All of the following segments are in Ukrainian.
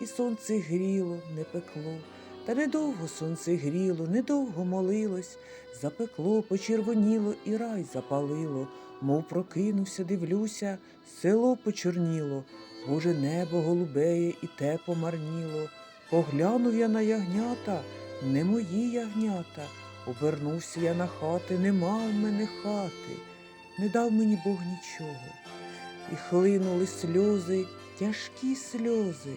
і сонце гріло, не пекло. Та недовго сонце гріло, недовго молилось, запекло, почервоніло і рай запалило, мов прокинувся, дивлюся, село почорніло, Боже небо голубеє і те помарніло. Поглянув я на ягнята, не мої ягнята. Обернувся я на хати, нема в мене хати, не дав мені Бог нічого. І хлинули сльози, тяжкі сльози,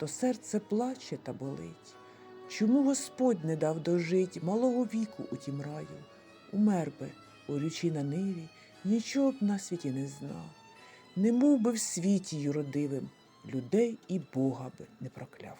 то серце плаче та болить. Чому Господь не дав дожить малого віку у тім раю? Умер би, урючи на ниві, нічого б на світі не знав. Не мов би в світі юродивим, людей і Бога би не прокляв.